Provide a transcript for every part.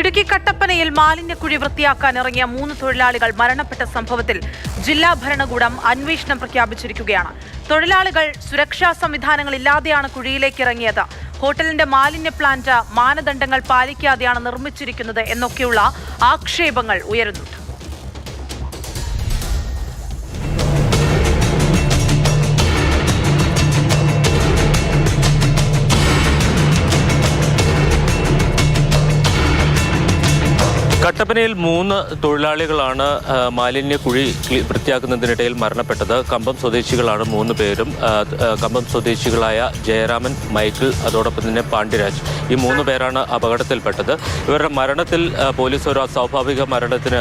ഇടുക്കി കട്ടപ്പനയിൽ മാലിന്യക്കുഴി വൃത്തിയാക്കാൻ ഇറങ്ങിയ മൂന്ന് തൊഴിലാളികൾ മരണപ്പെട്ട സംഭവത്തിൽ ജില്ലാ ഭരണകൂടം അന്വേഷണം പ്രഖ്യാപിച്ചിരിക്കുകയാണ്. തൊഴിലാളികൾ സുരക്ഷാ സംവിധാനങ്ങളില്ലാതെയാണ് കുഴിയിലേക്ക് ഇറങ്ങിയത്. ഹോട്ടലിന്റെ മാലിന്യ പ്ലാന്റ് മാനദണ്ഡങ്ങൾ പാലിക്കാതെയാണ് നിർമ്മിച്ചിരിക്കുന്നത് എന്നൊക്കെയുള്ള ആക്ഷേപങ്ങൾ ഉയരുന്നുണ്ട്. കട്ടപ്പനയിൽ മൂന്ന് തൊഴിലാളികളാണ് മാലിന്യ കുഴി വൃത്തിയാക്കുന്നതിനിടയിൽ മരണപ്പെട്ടത്. കമ്പം സ്വദേശികളാണ് മൂന്ന് പേരും. കമ്പം സ്വദേശികളായ ജയരാമൻ മൈക്കിൾ അതോടൊപ്പം തന്നെ പാണ്ഡ്യരാജ്. ഈ മൂന്ന് പേരാണ് അപകടത്തിൽപ്പെട്ടത്. ഇവരുടെ മരണത്തിൽ പോലീസ് ഒരു അസ്വാഭാവിക മരണത്തിന്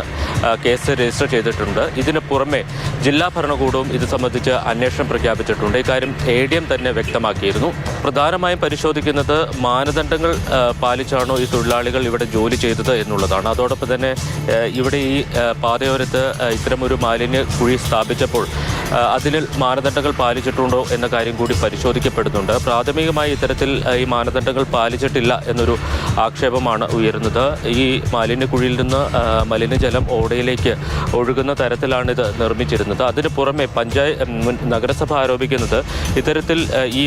കേസ് രജിസ്റ്റർ ചെയ്തിട്ടുണ്ട്. ഇതിന് പുറമെ ജില്ലാ ഭരണകൂടവും ഇത് സംബന്ധിച്ച് അന്വേഷണം പ്രഖ്യാപിച്ചിട്ടുണ്ട്. ഇക്കാര്യം എ ഡി എം തന്നെ വ്യക്തമാക്കിയിരുന്നു. പ്രധാനമായും പരിശോധിക്കുന്നത് മാനദണ്ഡങ്ങൾ പാലിച്ചാണോ ഈ തൊഴിലാളികൾ ഇവിടെ ജോലി ചെയ്തത് എന്നുള്ളതാണ്. അതോടൊപ്പം തന്നെ ഇവിടെ ഈ പാതയോരത്ത് ഇത്തരമൊരു മാലിന്യ കുഴി സ്ഥാപിച്ചപ്പോൾ അതിൽ മാനദണ്ഡങ്ങൾ പാലിച്ചിട്ടുണ്ടോ എന്ന കാര്യം കൂടി പരിശോധിക്കപ്പെടുന്നുണ്ട്. പ്രാഥമികമായി ഇത്തരത്തിൽ ഈ മാനദണ്ഡങ്ങൾ പാലിച്ചിട്ടില്ല എന്നൊരു ആക്ഷേപമാണ് ഉയരുന്നത്. ഈ മാലിന്യക്കുഴിയിൽ നിന്ന് മലിനജലം ഓടയിലേക്ക് ഒഴുകുന്ന തരത്തിലാണിത് നിർമ്മിച്ചിരുന്നത്. അതിന് പുറമെ പഞ്ചായത്ത് നഗരസഭ ആരോപിക്കുന്നത് ഇത്തരത്തിൽ ഈ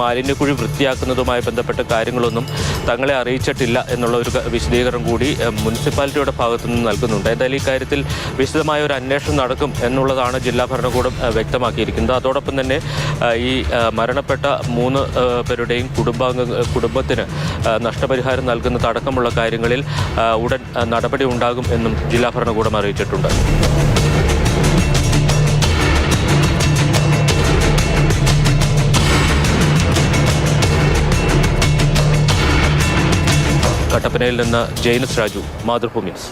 മാലിന്യക്കുഴി വൃത്തിയാക്കുന്നതുമായി ബന്ധപ്പെട്ട കാര്യങ്ങളൊന്നും തങ്ങളെ അറിയിച്ചിട്ടില്ല എന്നുള്ള ഒരു വിശദീകരണം കൂടി മുനിസിപ്പാലിറ്റിയുടെ ഭാഗത്തു നിന്ന് നൽകുന്നുണ്ട്. എന്തായാലും ഈ കാര്യത്തിൽ വിശദമായ ഒരു അന്വേഷണം നടക്കും എന്നുള്ളതാണ് ജില്ലാ ഭരണകൂടം വ്യക്തമാക്കിയിരിക്കുന്നത്. അതോടൊപ്പം തന്നെ ഈ മരണപ്പെട്ട മൂന്ന് പേരുടെയും കുടുംബാംഗ കുടുംബത്തിന് ആ, നഷ്ടപരിഹാരം നൽകുന്നത് അടക്കമുള്ള കാര്യങ്ങളിൽ ഉടൻ നടപടി ഉണ്ടാകും എന്നും ജില്ലാ ഭരണകൂടം അറിയിച്ചിട്ടുണ്ട്. കട്ടപ്പനയിൽ നിന്ന് ജെയിനസ് രാജു മാതൃഭൂമി ന്യൂസ്.